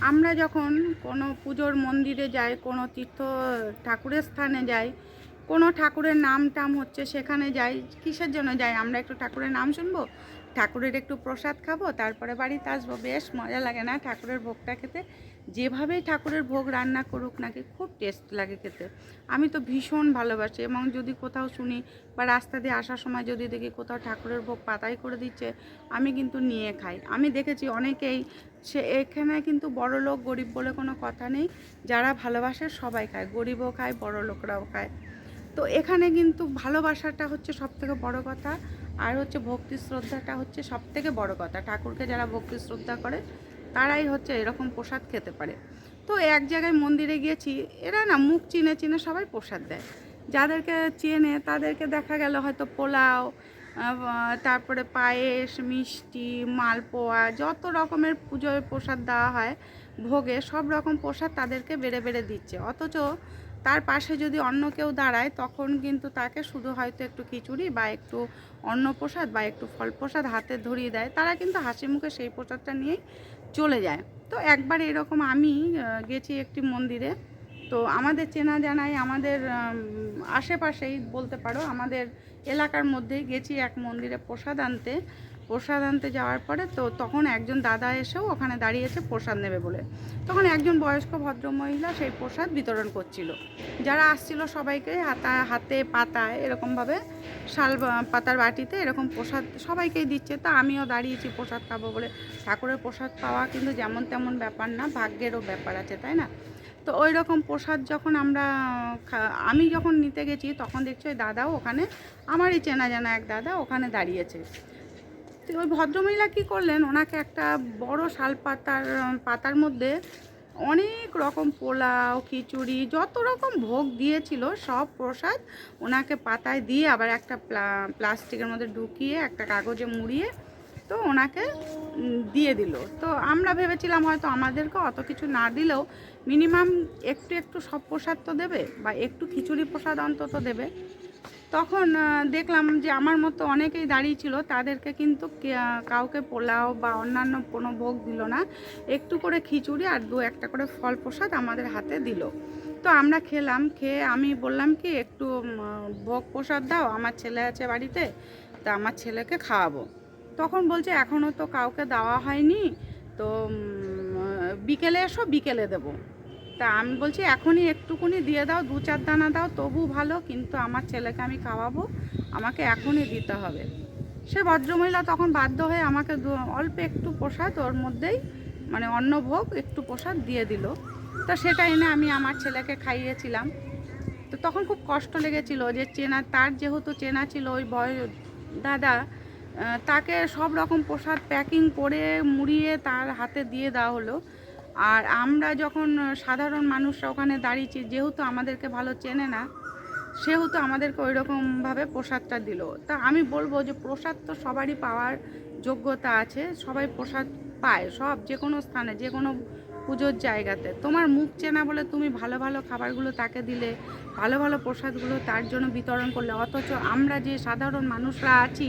আমরা যখন কোনো পুজোর মন্দিরে যাই, কোনো তীর্থ ঠাকুরের স্থানে যাই, কোনো ঠাকুরের নাম টাম হচ্ছে সেখানে যাই, কিসের জন্য যাই? আমরা একটু ঠাকুরের নাম শুনব? ঠাকুরের একটু প্রসাদ খাব, তারপরে বাড়িতে আসব। বেশ মজা লাগে না ঠাকুরের ভোগটা খেতে? যেভাবেই ঠাকুরের ভোগ রান্না করুক নাকি খুব টেস্ট লাগে খেতে। আমি তো ভীষণ ভালোবাসি এবং যদি কোথাও শুনি বা রাস্তা দিয়ে আসার সময় যদি দেখি কোথাও ঠাকুরের ভোগ পাতাই করে দিচ্ছে, আমি কিন্তু নিয়ে খাই। আমি দেখেছি অনেকেই সে এখানে কিন্তু বড় লোক গরিব বলে কোনো কথা নেই। যারা ভালোবাসে সবাই খায়, গরিবও খায় বড় লোকরাও খায়। তো এখানে কিন্তু ভালোবাসাটা হচ্ছে সব থেকে বড় কথা, আর হচ্ছে ভক্তি শ্রদ্ধাটা হচ্ছে সব থেকে বড় কথা। ঠাকুরকে যারা ভক্তি শ্রদ্ধা করে, তারাই হচ্ছে এরকম প্রসাদ খেতে পারে। তো এক জায়গায় মন্দিরে গিয়েছি, এরা না মুখ চিনে চিনে সবাই প্রসাদ দেয়। যাদেরকে চেনে তাদেরকে দেখা গেল হয়তো পোলাও তারপরে পায়েস, মিষ্টি, মালপোয়া, যত রকমের পুজোয় প্রসাদ দেওয়া হয়, ভোগে সব রকম প্রসাদ তাদেরকে বেড়ে বেড়ে দিচ্ছে। অথচ তার পাশে যদি অন্য কেউ দাঁড়ায়, তখন কিন্তু তাকে শুধু হয়তো একটু খিচুড়ি বা একটু অন্ন প্রসাদ বা একটু ফল প্রসাদ হাতে ধরিয়ে দেয়। তারা কিন্তু হাসি মুখে সেই প্রসাদটা নিয়েই চলে যায়। তো একবার এরকম আমি গেছি একটি মন্দিরে। তো আমাদের চেনা জানাই, আমাদের আশেপাশেই বলতে পারো, আমাদের এলাকার মধ্যেই গেছি এক মন্দিরে প্রসাদ আনতে। প্রসাদ আনতে যাওয়ার পরে তো তখন একজন দাদা এসেও ওখানে দাঁড়িয়েছে প্রসাদ নেবে বলে। তখন একজন বয়স্ক ভদ্রমহিলা সেই প্রসাদ বিতরণ করছিল। যারা আসছিল সবাইকে হাতা, হাতে পাতায় এরকমভাবে শাল পাতার বাটিতে এরকম প্রসাদ সবাইকেই দিচ্ছে। তা আমিও দাঁড়িয়েছি, প্রসাদ খাব বলে। ঠাকুরের প্রসাদ পাওয়া কিন্তু যেমন তেমন ব্যাপার না, ভাগ্যেরও ব্যাপার আছে, তাই না? তো ওই রকম প্রসাদ যখন আমরা আমি যখন নিতে গেছি তখন দেখছি ওই দাদাও ওখানে, আমারই চেনা জানা এক দাদা ওখানে দাঁড়িয়েছে। তো ওই ভদ্রমহিলা কী করলেন? ওনাকে একটা বড় শাল পাতার পাতার মধ্যে অনেক রকম পোলাও, খিচুড়ি, যত রকম ভোগ দিয়েছিল, সব প্রসাদ ওনাকে পাতায় দিয়ে আবার একটা প্লা- প্লাস্টিকের মধ্যে ঢুকিয়ে, একটা কাগজে মুড়িয়ে তো ওনাকে দিয়ে দিল। তো আমরা ভেবেছিলাম হয়তো আমাদেরকে অত কিছু না দিলেও মিনিমাম একটু একটু সব প্রসাদ তো দেবে বা একটু খিচুড়ি প্রসাদ অন্তত দেবে। তখন দেখলাম যে আমার মতো অনেকেই দাঁড়িয়ে ছিল, তাদেরকে কিন্তু কাউকে পোলাও বা অন্যান্য কোনো ভোগ দিল না। একটু করে খিচুড়ি আর দু একটা করে ফল প্রসাদ আমাদের হাতে দিল। তো আমরা খেলাম, খেয়ে আমি বললাম কি, একটু ভোগ প্রসাদ দাও, আমার ছেলে আছে বাড়িতে, তা আমার ছেলেকে খাওয়াবো। তখন বলছে এখনও তো কাউকে দেওয়া হয়নি, তো বিকেলে এসো, বিকেলে দেবো। তা আমি বলছি, এখনই একটুকুনি দিয়ে দাও, দু চার দানা দাও, তবু ভালো, কিন্তু আমার ছেলেকে আমি খাওয়াবো, আমাকে এখনই দিতে হবে। সে ভদ্রমহিলা তখন বাধ্য হয়ে আমাকে অল্প একটু প্রসাদ ওর মধ্যেই মানে অন্নভোগ একটু প্রসাদ দিয়ে দিল। তো সেটা এনে আমি আমার ছেলেকে খাইয়েছিলাম। তো তখন খুব কষ্ট লেগেছিল যে চেনা, তার যেহেতু চেনা ছিল ওই বয়, দাদা তাকে সব রকম প্রসাদ প্যাকিং করে মুড়িয়ে তার হাতে দিয়ে দেওয়া হলো। আর আমরা যখন সাধারণ মানুষরা ওখানে দাঁড়িয়েছি, যেহেতু আমাদেরকে ভালো চেনে না, সেহেতু আমাদেরকে ওই রকমভাবে প্রসাদটা দিল। তা আমি বলব যে প্রসাদ তো সবারই পাওয়ার যোগ্যতা আছে, সবাই প্রসাদ পায়, সব যে কোনো স্থানে যে কোনো পুজোর জায়গাতে। তোমার মুখ চেনা বলে তুমি ভালো ভালো খাবারগুলো তাকে দিলে, ভালো ভালো প্রসাদগুলো তার জন্য বিতরণ করলে, অথচ আমরা যে সাধারণ মানুষরা আছি,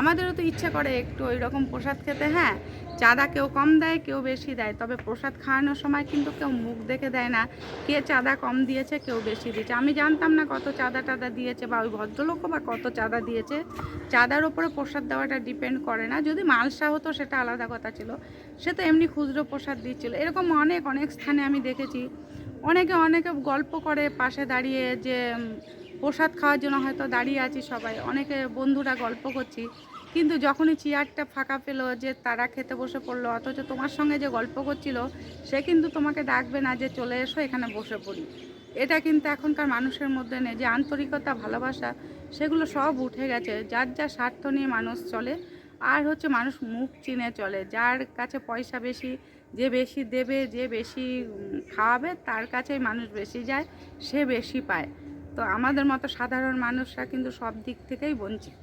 আমাদেরও তো ইচ্ছে করে একটু ওই রকম প্রসাদ খেতে হ্যাঁ? চাঁদা কেউ কম দেয়, কেউ বেশি দেয়, তবে প্রসাদ খাওয়ানোর সময় কিন্তু কেউ মুখ দেখে দেয় না, কে চাঁদা কম দিয়েছে, কেউ বেশি দিয়েছে। আমি জানতাম না কত চাঁদা টাদা দিয়েছে বা ওই ভদ্রলোকও বা কত চাঁদা দিয়েছে। চাঁদার ওপরে প্রসাদ দেওয়াটা ডিপেন্ড করে না, যদি মালসা হতো সেটা আলাদা কথা ছিল, সে তো এমনি খুচরো প্রসাদ দিচ্ছিল, এরকম অনেক অনেক স্থানে আমি দেখেছি। অনেকে অনেকে গল্প করে পাশে দাঁড়িয়ে যে প্রসাদ খাওয়ার জন্য হয়তো দাঁড়িয়ে আছি সবাই। অনেকে বন্ধুরা গল্প করছি। কিন্তু যখনই চেয়ারটা ফাঁকা পেল যে, তারা খেতে বসে পড়ল, অথচ তোমার সঙ্গে যে গল্প করছিল, সে কিন্তু তোমাকে ডাকবে না যে, চলে এসো, এখানে বসে পড়ি। এটা কিন্তু এখনকার মানুষের মধ্যে নেই। যে আন্তরিকতা, ভালোবাসা, সেগুলো সব উঠে গেছে। যার যা স্বার্থ নিয়ে মানুষ চলে আর হচ্ছে মানুষ মুখ চিনে চলে। যার কাছে পয়সা বেশি, যে বেশি দেবে, যে বেশি খাওয়াবে, তার কাছেই মানুষ বেশি যায়, সে বেশি পায়। তো আমাদের মতো সাধারণ মানুষরা কিন্তু সব দিক থেকেই বঞ্চিত।